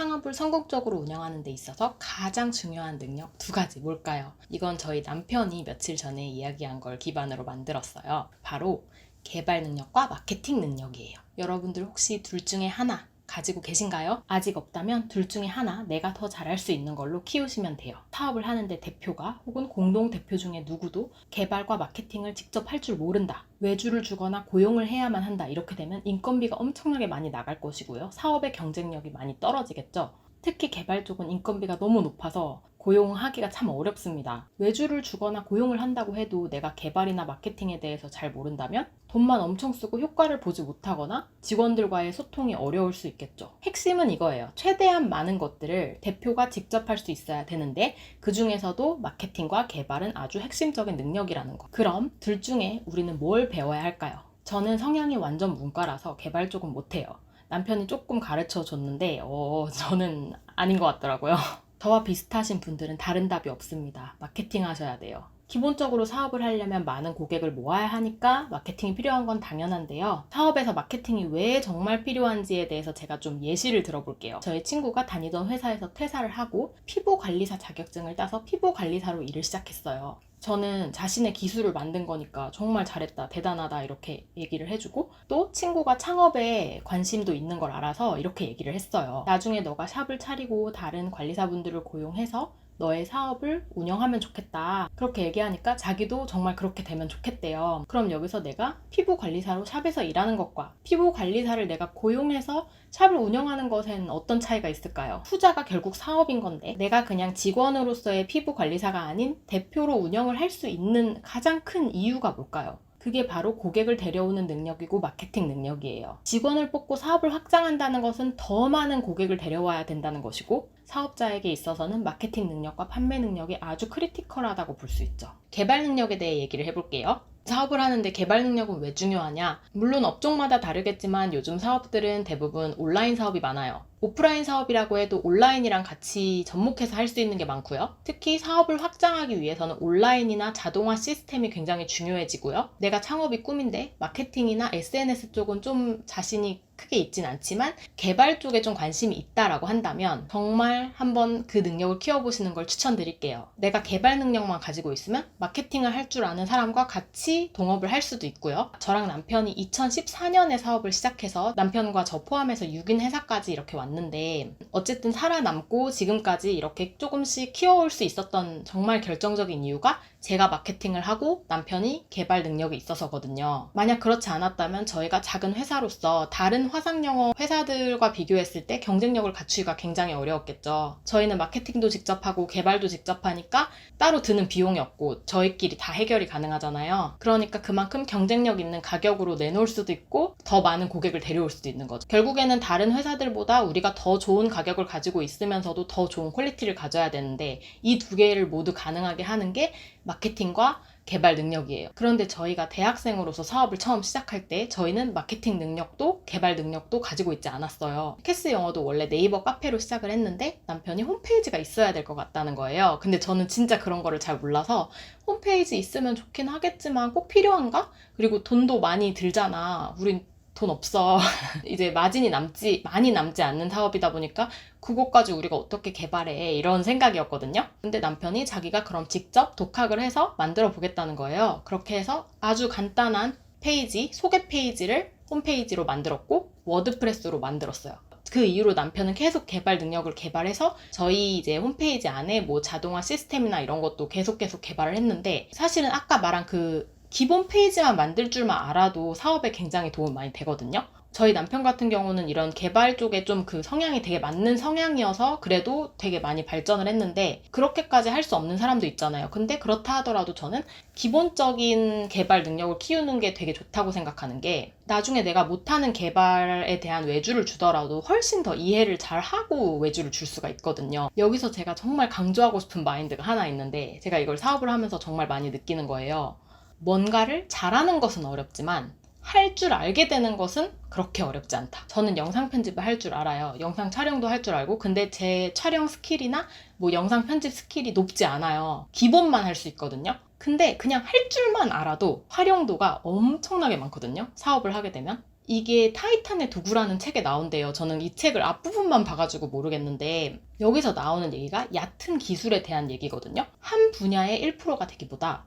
창업을 성공적으로 운영하는 데 있어서 가장 중요한 능력 두 가지 뭘까요? 이건 저희 남편이 며칠 전에 이야기한 걸 기반으로 만들었어요. 바로 개발 능력과 마케팅 능력이에요. 여러분들 혹시 둘 중에 하나 가지고 계신가요? 아직 없다면 둘 중에 하나 내가 더 잘할 수 있는 걸로 키우시면 돼요. 사업을 하는데 대표가 혹은 공동 대표 중에 누구도 개발과 마케팅을 직접 할 줄 모른다. 외주를 주거나 고용을 해야만 한다. 이렇게 되면 인건비가 엄청나게 많이 나갈 것이고요. 사업의 경쟁력이 많이 떨어지겠죠. 특히 개발 쪽은 인건비가 너무 높아서 고용하기가 참 어렵습니다. 외주를 주거나 고용을 한다고 해도 내가 개발이나 마케팅에 대해서 잘 모른다면 돈만 엄청 쓰고 효과를 보지 못하거나 직원들과의 소통이 어려울 수 있겠죠. 핵심은 이거예요. 최대한 많은 것들을 대표가 직접 할 수 있어야 되는데 그 중에서도 마케팅과 개발은 아주 핵심적인 능력이라는 거. 그럼 둘 중에 우리는 뭘 배워야 할까요? 저는 성향이 완전 문과라서 개발 쪽은 못해요. 남편이 조금 가르쳐 줬는데, 어, 저는 아닌 것 같더라고요. 저와 비슷하신 분들은 다른 답이 없습니다. 마케팅 하셔야 돼요. 기본적으로 사업을 하려면 많은 고객을 모아야 하니까 마케팅이 필요한 건 당연한데요. 사업에서 마케팅이 왜 정말 필요한지에 대해서 제가 좀 예시를 들어볼게요. 저희 친구가 다니던 회사에서 퇴사를 하고 피부 관리사 자격증을 따서 피부 관리사로 일을 시작했어요. 저는 자신의 기술을 만든 거니까 정말 잘했다, 대단하다 이렇게 얘기를 해주고 또 친구가 창업에 관심도 있는 걸 알아서 이렇게 얘기를 했어요. 나중에 너가 샵을 차리고 다른 관리사분들을 고용해서 너의 사업을 운영하면 좋겠다. 그렇게 얘기하니까 자기도 정말 그렇게 되면 좋겠대요. 그럼 여기서 내가 피부 관리사로 샵에서 일하는 것과 피부 관리사를 내가 고용해서 샵을 운영하는 것엔 어떤 차이가 있을까요? 후자가 결국 사업인 건데 내가 그냥 직원으로서의 피부 관리사가 아닌 대표로 운영을 할 수 있는 가장 큰 이유가 뭘까요? 그게 바로 고객을 데려오는 능력이고 마케팅 능력이에요. 직원을 뽑고 사업을 확장한다는 것은 더 많은 고객을 데려와야 된다는 것이고 사업자에게 있어서는 마케팅 능력과 판매 능력이 아주 크리티컬하다고 볼 수 있죠. 개발 능력에 대해 얘기를 해볼게요. 사업을 하는데 개발 능력은 왜 중요하냐? 물론 업종마다 다르겠지만 요즘 사업들은 대부분 온라인 사업이 많아요. 오프라인 사업이라고 해도 온라인이랑 같이 접목해서 할 수 있는 게 많고요. 특히 사업을 확장하기 위해서는 온라인이나 자동화 시스템이 굉장히 중요해지고요. 내가 창업이 꿈인데 마케팅이나 SNS 쪽은 좀 자신이 크게 있진 않지만 개발 쪽에 좀 관심이 있다라고 한다면 정말 한번 그 능력을 키워보시는 걸 추천드릴게요. 내가 개발 능력만 가지고 있으면 마케팅을 할 줄 아는 사람과 같이 동업을 할 수도 있고요. 저랑 남편이 2014년에 사업을 시작해서 남편과 저 포함해서 6인 회사까지 이렇게 왔는데 어쨌든 살아남고 지금까지 이렇게 조금씩 키워올 수 있었던 정말 결정적인 이유가 제가 마케팅을 하고 남편이 개발 능력이 있어서거든요. 만약 그렇지 않았다면 저희가 작은 회사로서 다른 화상영어 회사들과 비교했을 때 경쟁력을 갖추기가 굉장히 어려웠겠죠. 저희는 마케팅도 직접 하고 개발도 직접 하니까 따로 드는 비용이 없고 저희끼리 다 해결이 가능하잖아요. 그러니까 그만큼 경쟁력 있는 가격으로 내놓을 수도 있고 더 많은 고객을 데려올 수도 있는 거죠. 결국에는 다른 회사들보다 우리 가 더 좋은 가격을 가지고 있으면서도 더 좋은 퀄리티를 가져야 되는데 이 두 개를 모두 가능하게 하는 게 마케팅과 개발 능력이에요. 그런데 저희가 대학생으로서 사업을 처음 시작할 때 저희는 마케팅 능력도 개발 능력도 가지고 있지 않았어요. 캐스 영어도 원래 네이버 카페로 시작을 했는데 남편이 홈페이지가 있어야 될 것 같다는 거예요. 근데 저는 진짜 그런 거를 잘 몰라서 홈페이지 있으면 좋긴 하겠지만 꼭 필요한가? 그리고 돈도 많이 들잖아. 우린 돈 없어. 이제 마진이 남지, 많이 남지 않는 사업이다 보니까 그것까지 우리가 어떻게 개발해. 이런 생각이었거든요. 근데 남편이 자기가 그럼 직접 독학을 해서 만들어 보겠다는 거예요. 그렇게 해서 아주 간단한 페이지, 소개 페이지를 홈페이지로 만들었고, 워드프레스로 만들었어요. 그 이후로 남편은 계속 개발 능력을 개발해서 저희 이제 홈페이지 안에 뭐 자동화 시스템이나 이런 것도 계속 계속 개발을 했는데 사실은 아까 말한 그 기본 페이지만 만들 줄만 알아도 사업에 굉장히 도움 많이 되거든요. 저희 남편 같은 경우는 이런 개발 쪽에 좀 그 성향이 되게 맞는 성향이어서 그래도 되게 많이 발전을 했는데 그렇게까지 할 수 없는 사람도 있잖아요. 근데 그렇다 하더라도 저는 기본적인 개발 능력을 키우는 게 되게 좋다고 생각하는 게 나중에 내가 못하는 개발에 대한 외주를 주더라도 훨씬 더 이해를 잘 하고 외주를 줄 수가 있거든요. 여기서 제가 정말 강조하고 싶은 마인드가 하나 있는데 제가 이걸 사업을 하면서 정말 많이 느끼는 거예요. 뭔가를 잘하는 것은 어렵지만 할 줄 알게 되는 것은 그렇게 어렵지 않다. 저는 영상 편집을 할 줄 알아요. 영상 촬영도 할 줄 알고, 근데 제 촬영 스킬이나 뭐 영상 편집 스킬이 높지 않아요. 기본만 할 수 있거든요. 근데 그냥 할 줄만 알아도 활용도가 엄청나게 많거든요. 사업을 하게 되면. 이게 타이탄의 도구라는 책에 나온대요. 저는 이 책을 앞부분만 봐가지고 모르겠는데 여기서 나오는 얘기가 얕은 기술에 대한 얘기거든요. 한 분야의 1%가 되기보다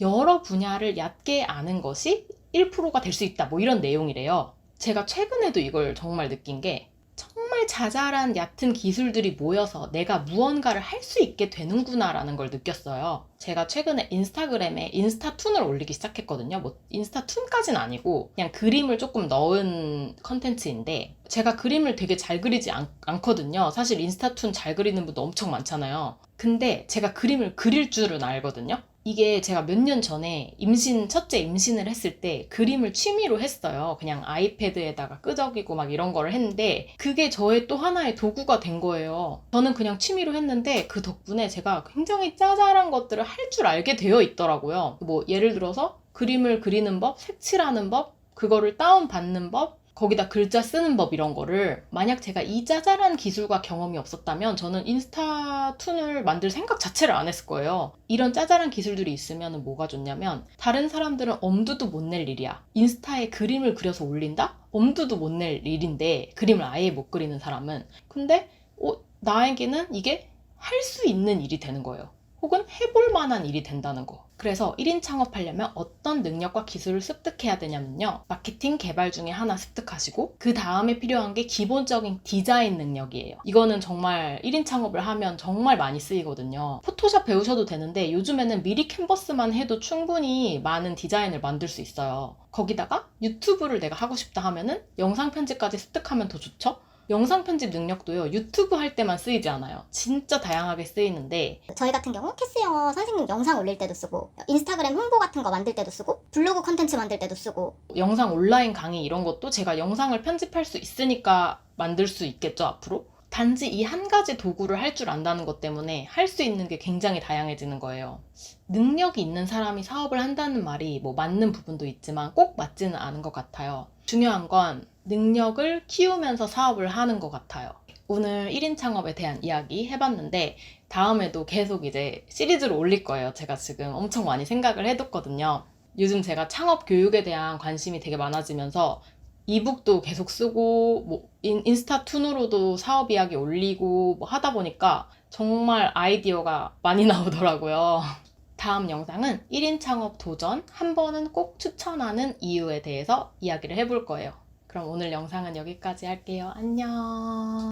여러 분야를 얕게 아는 것이 1%가 될 수 있다. 뭐 이런 내용이래요. 제가 최근에도 이걸 정말 느낀 게 정말 자잘한 얕은 기술들이 모여서 내가 무언가를 할 수 있게 되는구나라는 걸 느꼈어요. 제가 최근에 인스타그램에 인스타툰을 올리기 시작했거든요. 뭐 인스타툰까지는 아니고 그냥 그림을 조금 넣은 컨텐츠인데 제가 그림을 되게 잘 그리지 않, 않거든요. 사실 인스타툰 잘 그리는 분도 엄청 많잖아요. 근데 제가 그림을 그릴 줄은 알거든요. 이게 제가 몇 년 전에 임신, 첫째 임신을 했을 때 그림을 취미로 했어요. 그냥 아이패드에다가 끄적이고 막 이런 거를 했는데 그게 저의 또 하나의 도구가 된 거예요. 저는 그냥 취미로 했는데 그 덕분에 제가 굉장히 짜잘한 것들을 할 줄 알게 되어 있더라고요. 뭐 예를 들어서 그림을 그리는 법, 색칠하는 법, 그거를 다운받는 법, 거기다 글자 쓰는 법 이런 거를 만약 제가 이 짜잘한 기술과 경험이 없었다면 저는 인스타툰을 만들 생각 자체를 안 했을 거예요. 이런 짜잘한 기술들이 있으면 뭐가 좋냐면 다른 사람들은 엄두도 못 낼 일이야. 인스타에 그림을 그려서 올린다? 엄두도 못 낼 일인데 그림을 아예 못 그리는 사람은 근데 어, 나에게는 이게 할 수 있는 일이 되는 거예요. 혹은 해볼 만한 일이 된다는 거. 그래서 1인 창업하려면 어떤 능력과 기술을 습득해야 되냐면요. 마케팅 개발 중에 하나 습득하시고, 그 다음에 필요한 게 기본적인 디자인 능력이에요. 이거는 정말 1인 창업을 하면 정말 많이 쓰이거든요. 포토샵 배우셔도 되는데, 요즘에는 미리 캔버스만 해도 충분히 많은 디자인을 만들 수 있어요. 거기다가 유튜브를 내가 하고 싶다 하면은 영상 편집까지 습득하면 더 좋죠? 영상 편집 능력도요, 유튜브 할 때만 쓰이지 않아요. 진짜 다양하게 쓰이는데, 저희 같은 경우 캐스 영어 선생님 영상 올릴 때도 쓰고 인스타그램 홍보 같은 거 만들 때도 쓰고 블로그 컨텐츠 만들 때도 쓰고 영상 온라인 강의 이런 것도 제가 영상을 편집할 수 있으니까 만들 수 있겠죠, 앞으로? 단지 이 한 가지 도구를 할 줄 안다는 것 때문에 할 수 있는 게 굉장히 다양해지는 거예요. 능력이 있는 사람이 사업을 한다는 말이 뭐 맞는 부분도 있지만 꼭 맞지는 않은 것 같아요. 중요한 건 능력을 키우면서 사업을 하는 것 같아요. 오늘 1인 창업에 대한 이야기 해봤는데 다음에도 계속 이제 시리즈로 올릴 거예요. 제가 지금 엄청 많이 생각을 해뒀거든요. 요즘 제가 창업 교육에 대한 관심이 되게 많아지면서 이북도 계속 쓰고 뭐 인, 인스타툰으로도 사업 이야기 올리고 뭐 하다 보니까 정말 아이디어가 많이 나오더라고요. 다음 영상은 1인 창업 도전 한 번은 꼭 추천하는 이유에 대해서 이야기를 해볼 거예요. 그럼 오늘 영상은 여기까지 할게요. 안녕.